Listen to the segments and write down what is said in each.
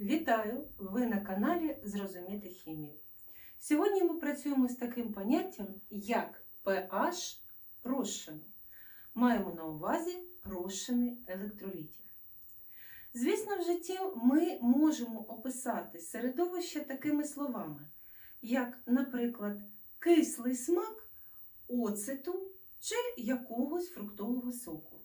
Вітаю! Ви на каналі Зрозуміти хімію. Сьогодні ми працюємо з таким поняттям, як pH розчину. Маємо на увазі розчини електролітів. Звісно, в житті ми можемо описати середовище такими словами, як, наприклад, кислий смак оцету чи якогось фруктового соку.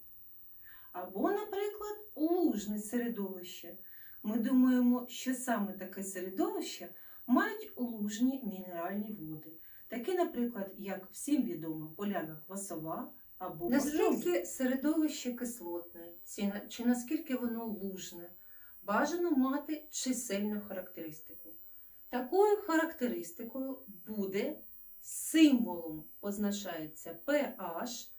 Або, наприклад, лужне середовище. Ми думаємо, що саме таке середовище мають лужні мінеральні води, такі, наприклад, як всім відомо поляна квасова або наскільки середовище кислотне, чи наскільки воно лужне, бажано мати чисельну характеристику. Такою характеристикою буде символом позначається pH,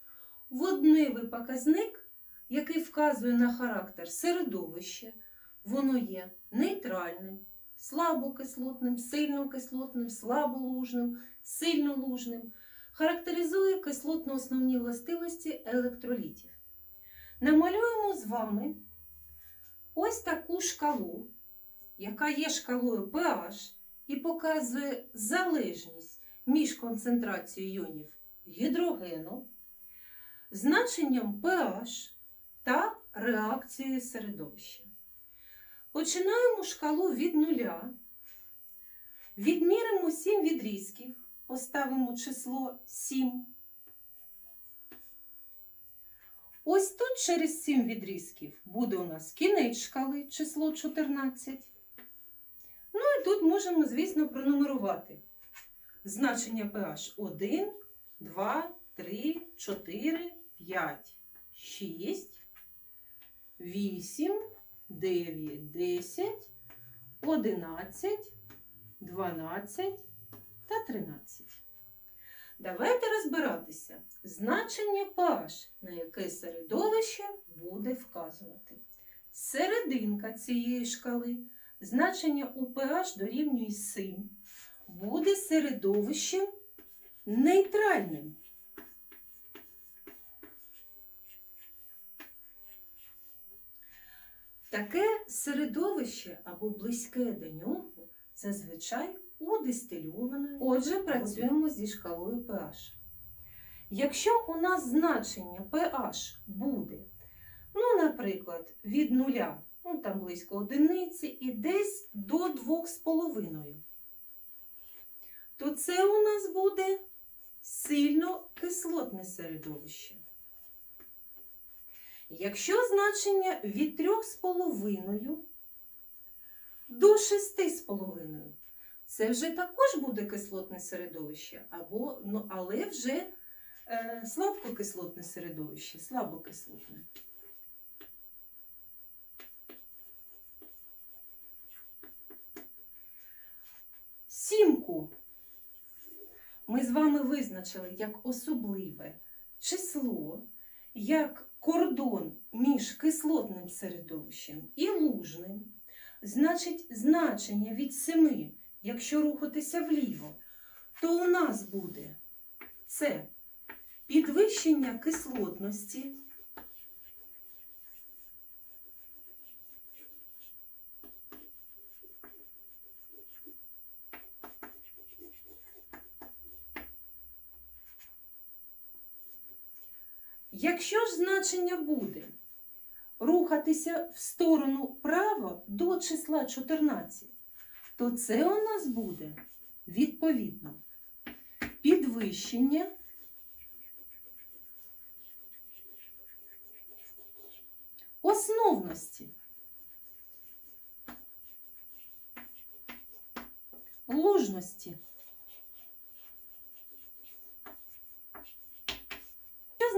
водневий показник, який вказує на характер середовища. Воно є нейтральним, слабокислотним, сильнокислотним, слаболужним, сильнолужним, характеризує кислотно-основні властивості електролітів. Намалюємо з вами ось таку шкалу, яка є шкалою pH і показує залежність між концентрацією іонів гідрогену, значенням pH та реакцією середовища. Починаємо шкалу від нуля. Відміримо 7 відрізків, поставимо число 7. Ось тут через 7 відрізків буде у нас кінець шкали, число 14. Ну і тут можемо, звісно, пронумерувати. Значення pH 1, 2, 3, 4, 5, 6, 8, 9, 10, 11, 12 та 13. Давайте розбиратися. Значення pH, на яке середовище буде вказувати. Серединка цієї шкали, значення у pH дорівнює 7, буде середовищем нейтральним. Таке середовище або близьке до нього зазвичай удистильоване. Отже, працюємо зі шкалою pH. Якщо у нас значення pH буде, ну, наприклад, від нуля, ну там близько одиниці, і десь до 2,5, то це у нас буде сильно кислотне середовище. Якщо значення від 3,5 до 6,5, це вже також буде кислотне середовище, або, ну, але вже е, слабкокислотне середовище, слабокислотне. Сімку ми з вами визначили як особливе число, як кордон між кислотним середовищем і лужним, значить значення від 7, якщо рухатися вліво, то у нас буде це підвищення кислотності. Якщо ж значення буде рухатися в сторону право до числа 14, то це у нас буде відповідно підвищення основності. Лужності.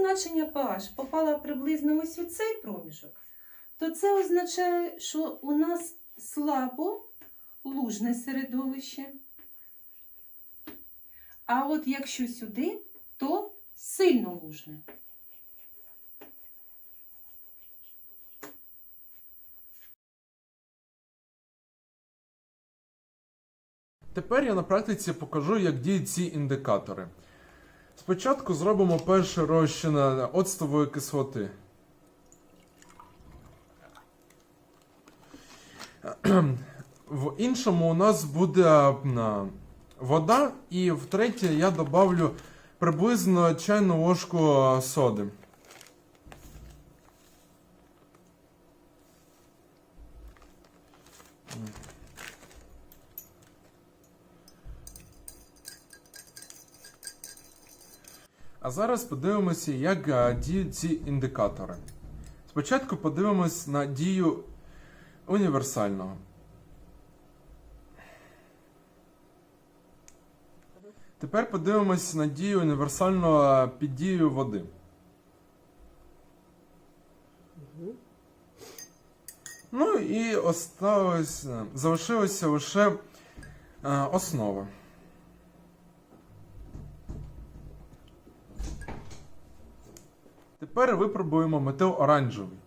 Якщо значення pH попало приблизно ось у цей проміжок, то це означає, що у нас слабо лужне середовище. А от якщо сюди, то сильно лужне. Тепер я на практиці покажу, як діють ці індикатори. Спочатку зробимо перше розчин оцтової кислоти. В іншому у нас буде вода, і в третє я добавлю приблизно чайну ложку е, соди. А зараз подивимося, як е, діють ці індикатори. Спочатку подивимось на дію універсального. Тепер подивимось на дію універсального під дією води. Ну і е, залишилася лише е, основа. Тепер випробуємо метил оранжевий.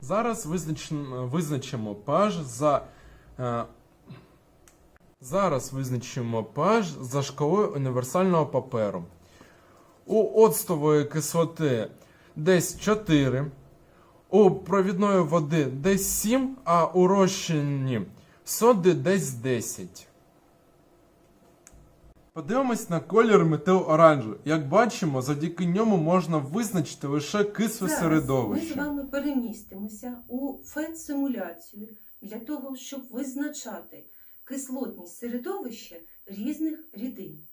Зараз визначимо, pH за. Е, зараз визначимо pH за шкалою універсального паперу. У оцтової кислоти десь 4, у провідної води десь 7, а у розчині соди десь 10. Подивимось на колір метил оранжу. Як бачимо, завдяки ньому можна визначити лише кисле Зараз середовище. Ми з вами перемістимося у ФЕД-симуляцію для того, щоб визначати кислотність середовища різних рідин.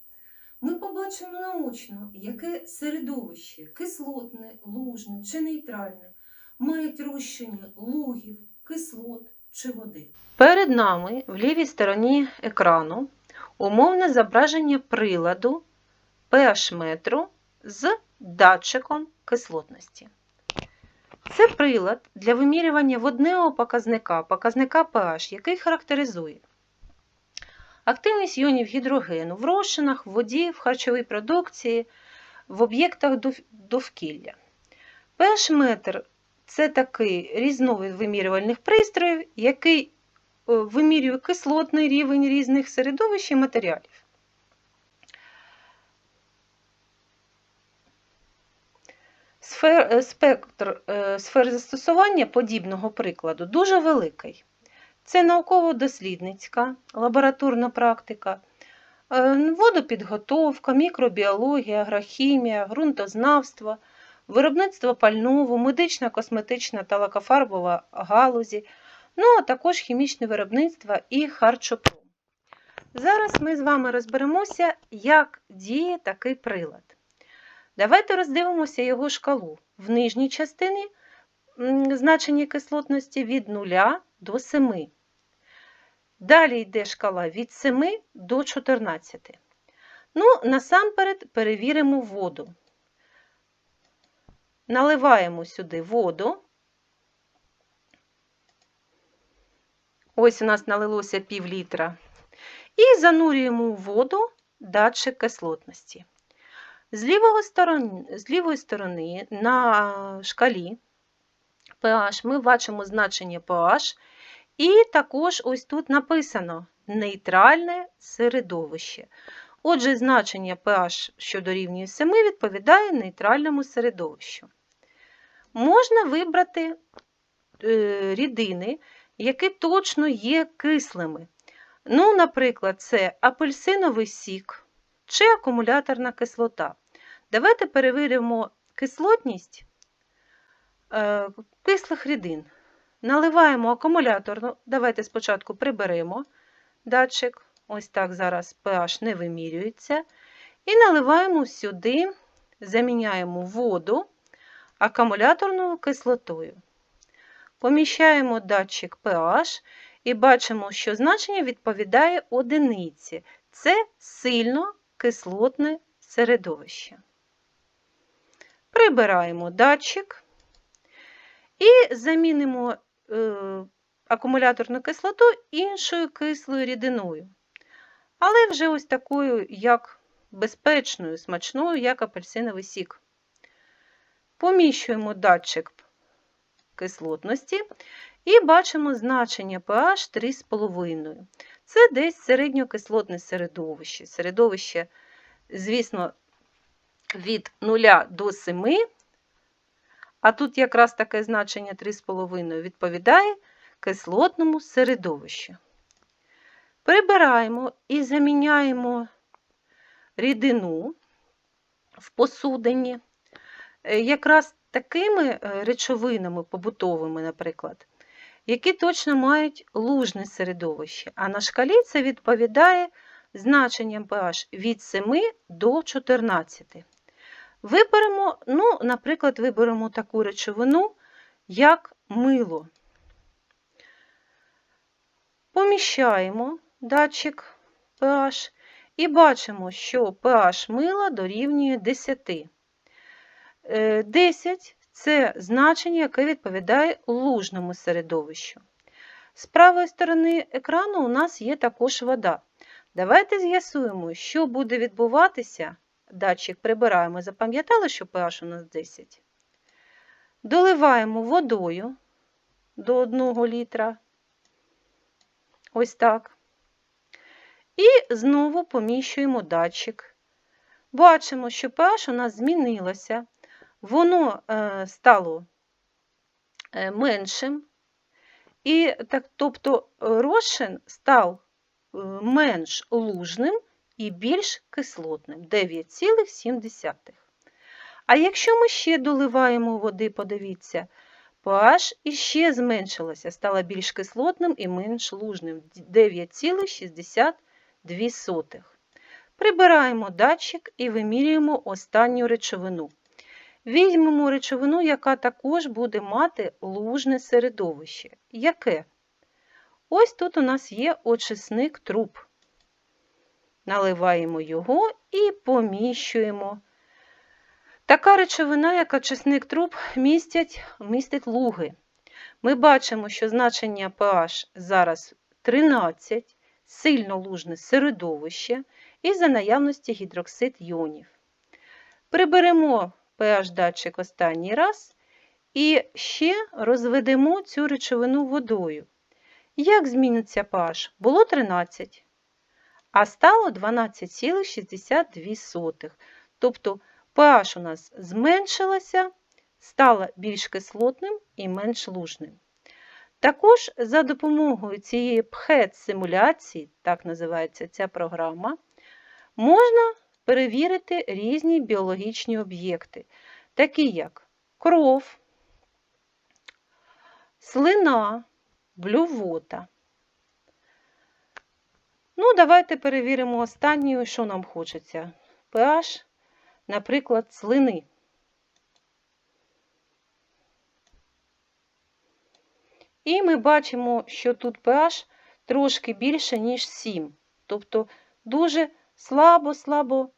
Ми побачимо наочно, яке середовище кислотне, лужне чи нейтральне мають розчині лугів, кислот чи води. Перед нами в лівій стороні екрану умовне зображення приладу pH-метру з датчиком кислотності. Це прилад для вимірювання водневого показника, показника pH, який характеризує активність іонів гідрогену в розчинах, в воді, в харчовій продукції, в об'єктах довкілля. pH-метр це такий різновид вимірювальних пристроїв, який е, вимірює кислотний рівень різних середовищ і матеріалів. Сфер, е, спектр е, сфер застосування подібного прикладу дуже великий. Це науково-дослідницька, лабораторна практика, е, водопідготовка, мікробіологія, агрохімія, ґрунтознавство, виробництво пального, медична, косметична та лакофарбова галузі, ну а також хімічне виробництво і харчопром. Зараз ми з вами розберемося, як діє такий прилад. Давайте роздивимося його шкалу. В нижній частині значення кислотності від 0 до 7. Далі йде шкала від 7 до 14. Ну, насамперед перевіримо воду. Наливаємо сюди воду. Ось у нас налилося пів літра. І занурюємо у воду датчик кислотності. З, лівого сторони, з лівої сторони на шкалі pH ми бачимо значення pH, і також ось тут написано нейтральне середовище. Отже, значення pH, що дорівнює 7, відповідає нейтральному середовищу. Можна вибрати е, рідини, які точно є кислими. Ну, наприклад, це апельсиновий сік чи акумуляторна кислота. Давайте перевіримо кислотність е, кислих рідин. Наливаємо акумуляторну, давайте спочатку приберемо датчик, ось так зараз pH не вимірюється. І наливаємо сюди, заміняємо воду акумуляторною кислотою. Поміщаємо датчик pH і бачимо, що значення відповідає одиниці. Це сильно кислотне середовище. Прибираємо датчик і замінимо акумуляторну кислоту іншою кислою рідиною. Але вже ось такою, як безпечною, смачною, як апельсиновий сік. Поміщуємо датчик кислотності і бачимо значення pH 3,5. Це десь середньокислотне середовище. Середовище, звісно, від 0 до 7, а тут якраз таке значення 3,5 відповідає кислотному середовищу. Прибираємо і заміняємо рідину в посудині е, якраз такими е, речовинами побутовими, наприклад, які точно мають лужне середовище. А на шкалі це відповідає значенням pH від 7 до 14. Виберемо, ну, наприклад, виберемо таку речовину, як мило. Поміщаємо датчик pH і бачимо, що pH мила дорівнює 10. Е, 10 це значення, яке відповідає лужному середовищу. З правої сторони екрану у нас є також вода. Давайте з'ясуємо, що буде відбуватися. Датчик прибираємо, запам'ятали, що pH у нас 10. Доливаємо водою до 1 літра. Ось так. І знову поміщуємо датчик. Бачимо, що pH у нас змінилося. Воно е, стало е, меншим. І, так, тобто розчин став е, менш лужним і більш кислотним 9,7. А якщо ми ще доливаємо води, подивіться, pH іще зменшилося, стало більш кислотним і менш лужним 9,62. Прибираємо датчик і вимірюємо останню речовину. Візьмемо речовину, яка також буде мати лужне середовище. Яке? Ось тут у нас є очисник труб. Наливаємо його і поміщуємо. Така речовина, як очисник труб, містять, містить луги. Ми бачимо, що значення pH зараз 13, сильно лужне середовище і за наявності гідроксид йонів. Приберемо pH датчик останній раз і ще розведемо цю речовину водою. Як зміниться pH? Було 13, а стало 12,62. Тобто pH у нас зменшилося, стало більш кислотним і менш лужним. Також за допомогою цієї пхет-симуляції, так називається ця програма, можна перевірити різні біологічні об'єкти, такі як кров, слина, блювота. Ну, давайте перевіримо останнє, що нам хочеться. pH, наприклад, слини. І ми бачимо, що тут pH трошки більше, ніж 7. Тобто дуже слабо-слабо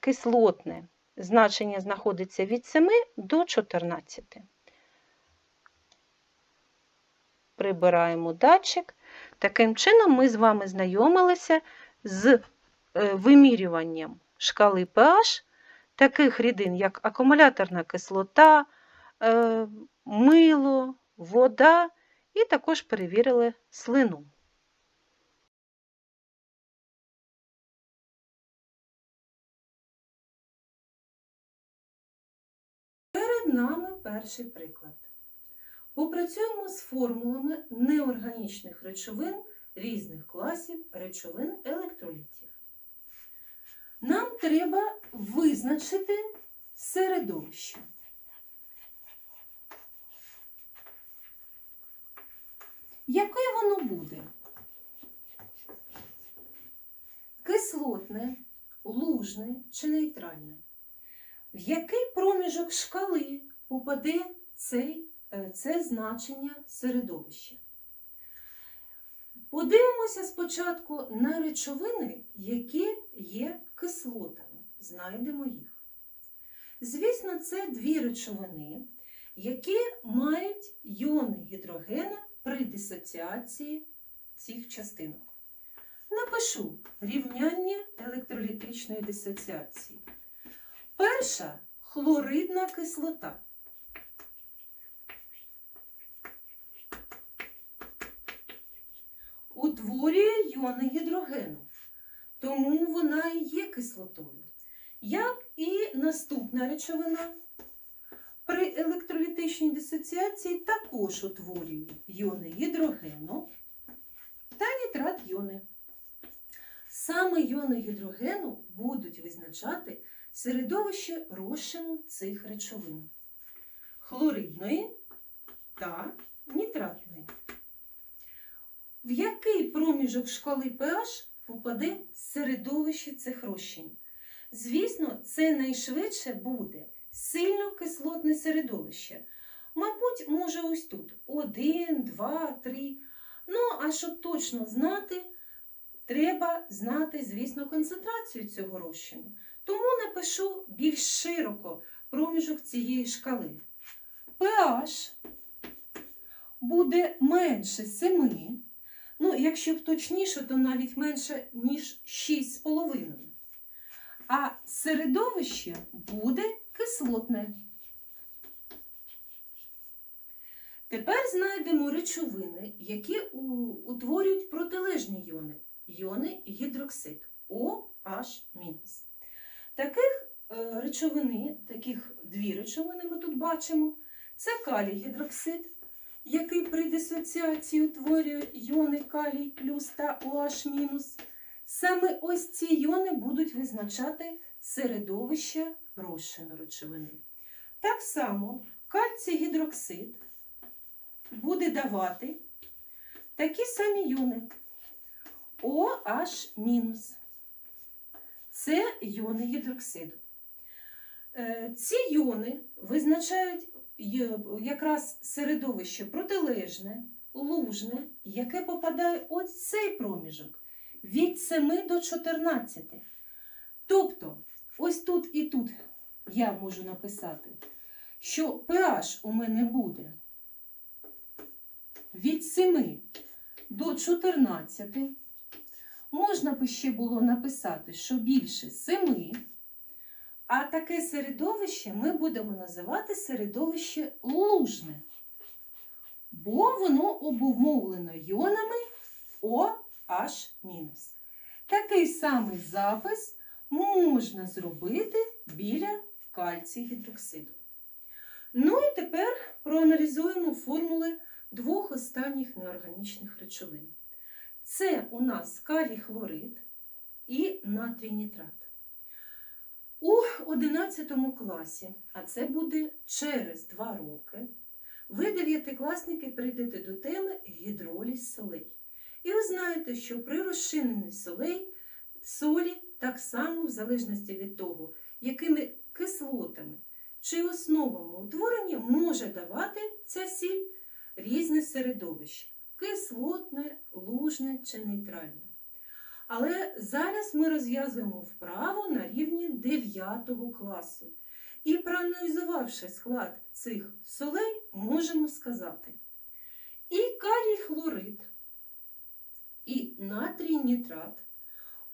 кислотне. Значення знаходиться від 7 до 14. Прибираємо датчик. Таким чином, ми з вами знайомилися з е, вимірюванням шкали pH таких рідин, як акумуляторна кислота, е, мило, вода, і також перевірили слину. Перед нами перший приклад. Попрацюємо з формулами неорганічних речовин різних класів речовин електролітів. Нам треба визначити середовище. Яке воно буде? Кислотне, лужне чи нейтральне? В який проміжок шкали попаде цей, це значення середовища? Подивимося спочатку на речовини, які є кислотами. Знайдемо їх. Звісно, це дві речовини, які мають йони гідрогена при дисоціації цих частинок. Напишу рівняння електролітичної дисоціації. Перша хлоридна кислота. Утворює йони гідрогену, тому вона і є кислотою. Як і наступна речовина. При електролітичній дисоціації також утворює йони гідрогену та нітрат йони. Саме йони гідрогену будуть визначати середовище розчину цих речовин хлоридної та нітратної. В який проміжок шкали pH попаде середовище цих розчин? Звісно, це найшвидше буде сильно кислотне середовище. Мабуть, може ось тут 1, 2, 3. Ну, а щоб точно знати, треба знати, звісно, концентрацію цього розчину. Тому напишу більш широко проміжок цієї шкали. pH буде менше 7, ну, якщо точніше, то навіть менше, ніж 6,5. А середовище буде кислотне. Тепер знайдемо речовини, які утворюють протилежні йони. Йони гідроксид OH-. Таких е, речовини, таких дві речовини ми тут бачимо. Це калій гідроксид, який при дисоціації утворює йони калій плюс та OH-. Саме ось ці йони будуть визначати середовище розчину речовини. Так само кальцій гідроксид буде давати такі самі йони OH-. Це йони гідроксиду. Е, Ці йони визначають якраз середовище протилежне, лужне, яке попадає в цей проміжок від 7 до 14. Тобто, ось тут і тут я можу написати, що pH у мене буде від 7 до 14. Можна би ще було написати, що більше 7. А таке середовище ми будемо називати середовище лужне, бо воно обумовлено йонами OH-. Такий самий запис можна зробити біля кальцій гідроксиду. Ну і тепер проаналізуємо формули двох останніх неорганічних речовин. Це у нас калій хлорид і натрій нітрат. У 11 класі, а це буде через 2 роки, ви, дев'ятикласники, прийдете до теми гідроліз солей. І ви знаєте, що при розчиненні солей солі так само, в залежності від того, якими кислотами чи основами утворені, може давати ця сіль різне середовище кислотне, лужне чи нейтральне. Але зараз ми розв'язуємо вправу на рівні 9 класу. І проаналізувавши склад цих солей, можемо сказати: і калій хлорид, і натрій нітрат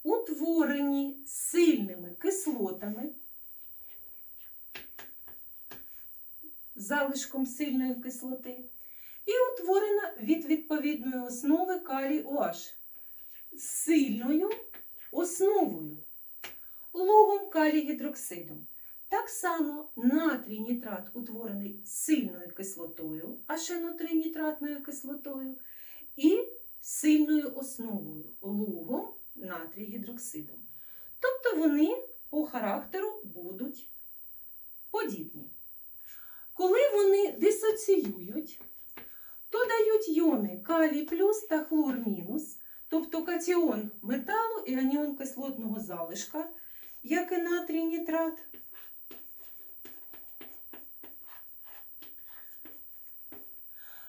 утворені сильними кислотами, залишком сильної кислоти, і утворена від відповідної основи калій OH сильною основою, лугом калій гідроксидом. Так само натрій нітрат утворений сильною кислотою, ашенотринітратною кислотою, і сильною основою лугом натрій гідроксидом. Тобто вони по характеру будуть подібні. Коли вони дисоціюють, то дають йони калій плюс та хлор мінус, тобто катіон металу і аніон кислотного залишка, як і натрій нітрат.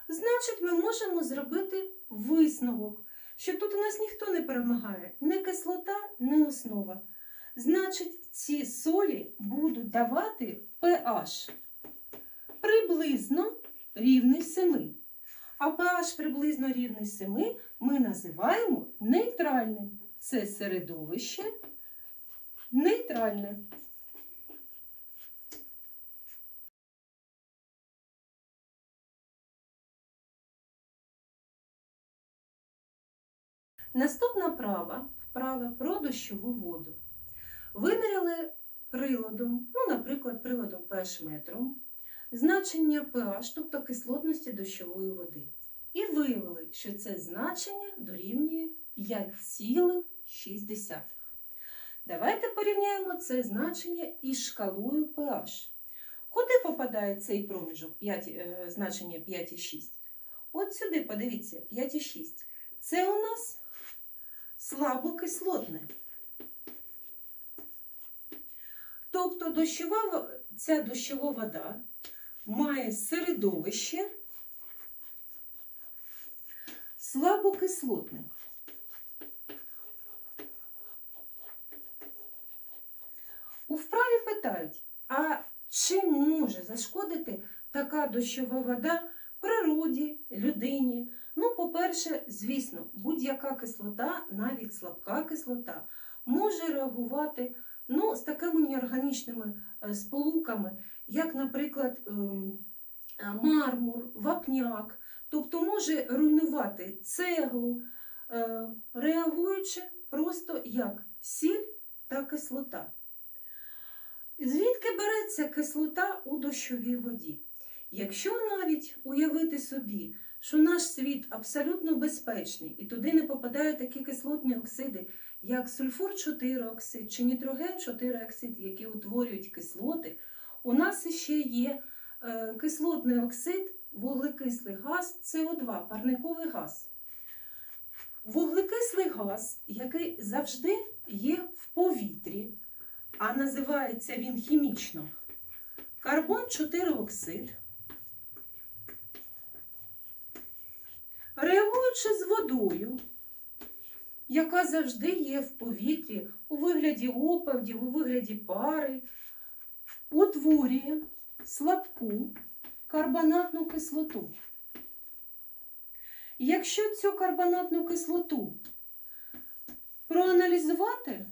Значить, ми можемо зробити висновок, що тут у нас ніхто не перемагає, ні кислота, ні основа. Значить, ці солі будуть давати pH приблизно рівний 7. А pH приблизно рівний 7 ми називаємо нейтральним. Це середовище нейтральне. Наступна права, вправа про дощову воду. Виміряли приладом, ну, наприклад, приладом pH метром, значення pH, тобто кислотності дощової води. І виявили, що це значення дорівнює 5,6. Давайте порівняємо це значення із шкалою pH. Куди попадає цей проміжок 5, е, значення 5,6? От сюди, подивіться, 5,6. Це у нас слабокислотне. Тобто дощова, ця дощова вода має середовище слабокислотне. У вправі питають, а чи може зашкодити така дощова вода природі, людині? Ну, по-перше, звісно, будь-яка кислота, навіть слабка кислота, може реагувати ну, з такими неорганічними е, сполуками, як, наприклад, ем, е, мармур, вапняк, тобто може руйнувати цеглу, е, реагуючи просто як сіль та кислота. Звідки береться кислота у дощовій воді? Якщо навіть уявити собі, що наш світ абсолютно безпечний і туди не попадають такі кислотні оксиди, як сульфур 4 оксид чи нітроген 4 оксид, які утворюють кислоти, у нас ще є е, кислотний оксид, вуглекислий газ СО2, парниковий газ. Вуглекислий газ, який завжди є в повітрі, а називається він хімічно карбон 4 оксид. Реагуючи з водою, яка завжди є в повітрі у вигляді опадів, у вигляді пари, утворює слабку карбонатну кислоту. Якщо цю карбонатну кислоту проаналізувати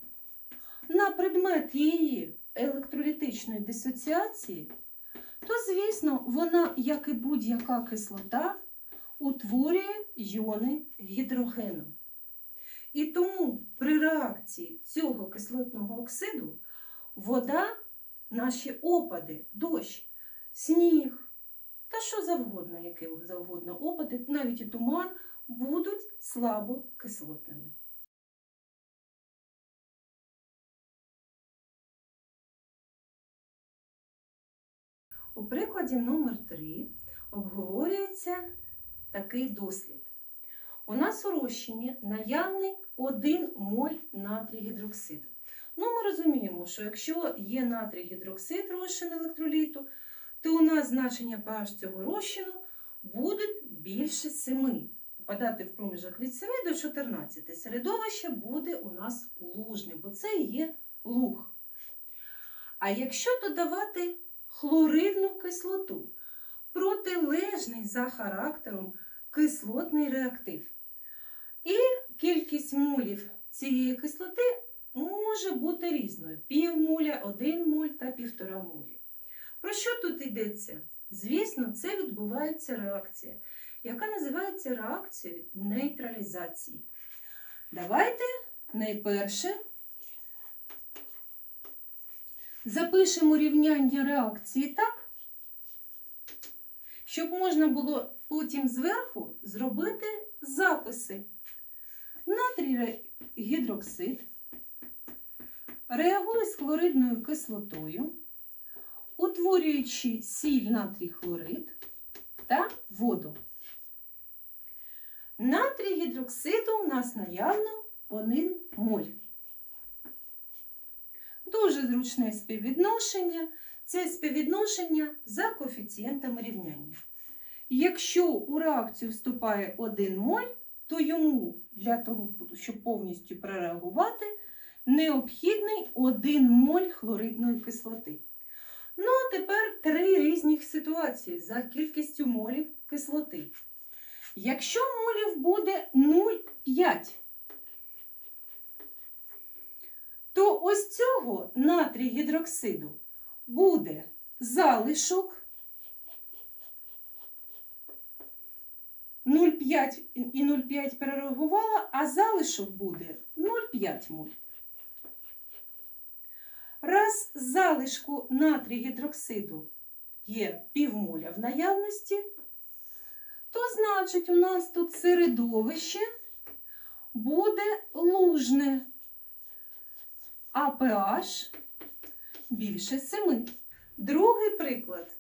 на предмет її електролітичної дисоціації, то, звісно, вона, як і будь-яка кислота, утворює йони гідрогену. І тому при реакції цього кислотного оксиду вода, наші опади, дощ, сніг та що завгодно, яке завгодно опади, навіть і туман, будуть слабокислотними. У прикладі номер 3 обговорюється такий дослід. У нас у розчині наявний 1 моль натрій гідроксиду. Ну, ми розуміємо, що якщо є натрій гідроксид розчин електроліту, то у нас значення pH цього розчину буде більше 7. Попадати в проміжок від 7 до 14. Середовище буде у нас лужне, бо це є луг. А якщо додавати хлоридну кислоту, протилежний за характером кислотний реактив. І кількість молів цієї кислоти може бути різною: пів моля, 1 моль та півтора молі. Про що тут йдеться? Звісно, це відбувається реакція, яка називається реакцією нейтралізації. Давайте найперше запишемо рівняння реакції так, щоб можна було потім зверху зробити записи. Натрій гідроксид реагує з хлоридною кислотою, утворюючи сіль натрій хлорид та воду. Натрій гідроксиду у нас наявно 1 моль. Дуже зручне співвідношення. Це співвідношення за коефіцієнтами рівняння. Якщо у реакцію вступає 1 моль, то йому для того, щоб повністю прореагувати, необхідний 1 моль хлоридної кислоти. Ну, а тепер три різних ситуації за кількістю молів кислоти. Якщо молів буде 0,5, то ось цього натрій гідроксиду буде залишок 0,5 і 0,5 перереагувала, а залишок буде 0,5 моль. Раз залишку натрій гідроксиду є півмоля в наявності, то значить у нас тут середовище буде лужне, а pH більше 7. Другий приклад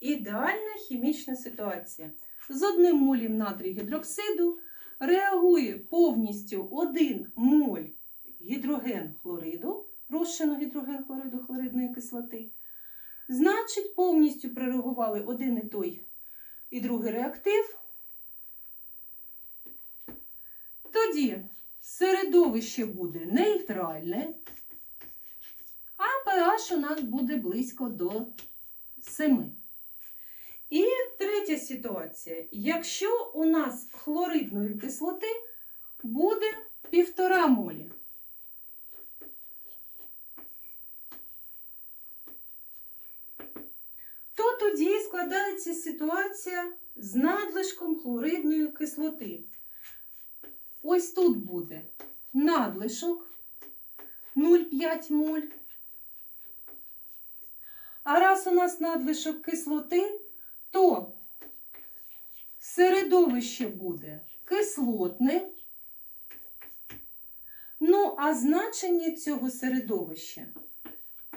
ідеальна хімічна ситуація. З одним молем натрій гідроксиду реагує повністю 1 моль гідроген хлориду, розчину гідроген хлориду хлоридної кислоти. Значить, повністю прореагували один і той і другий реактив. Тоді середовище буде нейтральне, а pH у нас буде близько до 7. І третя ситуація. Якщо у нас хлоридної кислоти буде 1,5 молі. То складається ситуація з надлишком хлоридної кислоти. Ось тут буде надлишок 0,5 моль. А раз у нас надлишок кислоти, то середовище буде кислотне. Ну, а значення цього середовища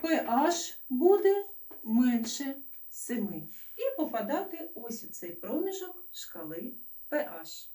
pH буде менше 7. І попадати ось у цей проміжок шкали pH.